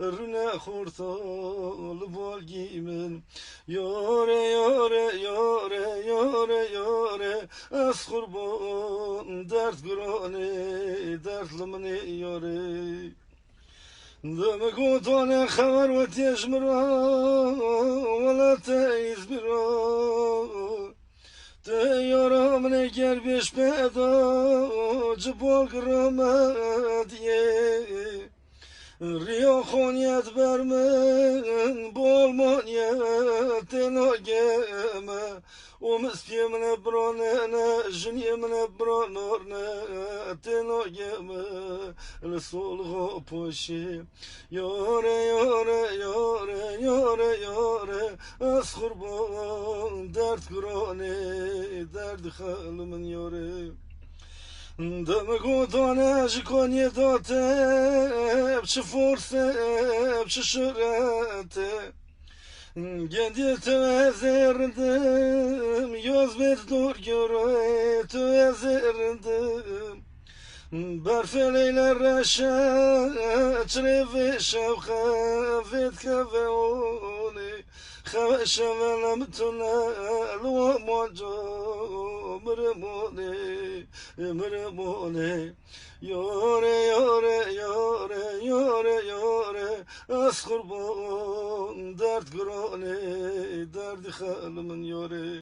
Rune kurtol bolgimin Yore yore yore yore yore As kurban dert gurani dertlimini yore دم گوتان خبر و تیش مرا ولت ایز برا ته یارم نگر بیش پیدا جبال گرامد یه ریا خونیت بر من با المانیه تی ناگه امه اومستیه منه برانه نه جنی من برانه نه تی ناگه امه لسالها یاره یاره یاره یاره یاره از خربان درد گرانه درد خال من یاره Da më godone shiko një dote Që forse, që shërete Gjendje të e zërëndëm Jo zbet dur gjërë të e zërëndëm Barfelejnë rësha Qreve shavka Vet ka veone Khavesha velam të në Lua më gjërë mırı mole, mırı mole. Yore yore yore yore yore. Az kurban dert grole, derdi halımın yore.